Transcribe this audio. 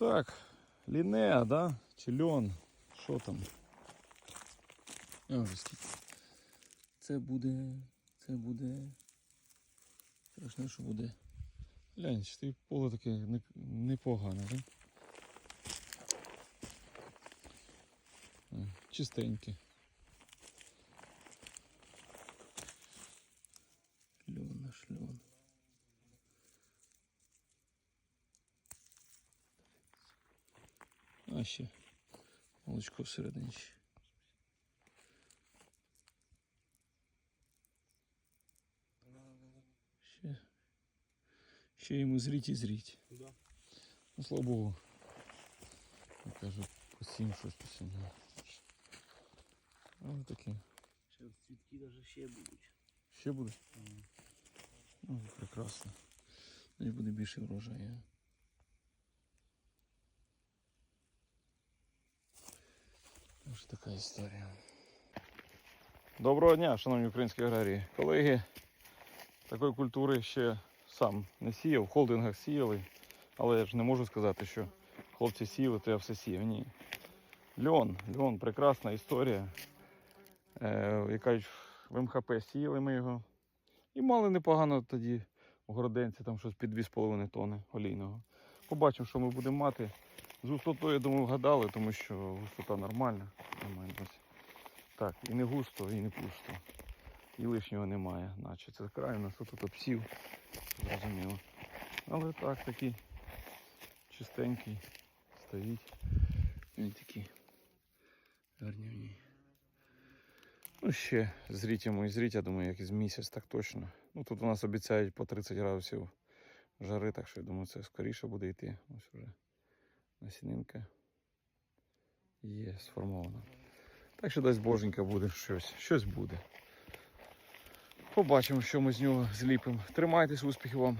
Так, лінеа, да? Чи льон? Що там? Це буде. Це буде. Страшно, що буде. Глянь, ти поле таке непогане, так? Да? Чистеньке. Льон наш льон. А ще молочко всередині ще. Ще, йому зріть і зріть. Да. Ну, слава Богу. Я кажу, по 7 щось по 7. Ось таке. Ще цвітки навіть ще будуть. Ще буде? Ну, прекрасно. Значить буде більше врожаю. Ось така історія. Доброго дня, шановні українські аграрії. Колеги, такої культури ще сам не сіяв, в холдингах сіяли, але я ж не можу сказати, що хлопці сіяли, то я все сіяв. Ні. Льон, льон, прекрасна історія. Е, як кажуть, в МХП сіяли ми його. І мали непогано тоді у Городенці, там щось під 2,5 тони олійного. Побачимо, що ми будемо мати. З густотою, я думаю, вгадали, тому що густота нормальна. Так, і не густо, і не пусто. І лишнього немає, наче це край у нас тут обсів. Зрозуміло. Але так, такий чистенький стоїть. Він такий гарнівний. Ну, ще зріть йому і зріть, я думаю, як із місяць, так точно. Ну тут у нас обіцяють по 30 градусів жари, так що я думаю, це скоріше буде йти. Ось вже насінинка є сформована. Так що дасть боженька буде щось, щось буде. Побачимо, що ми з нього зліпимо. Тримайтесь, успіхів вам.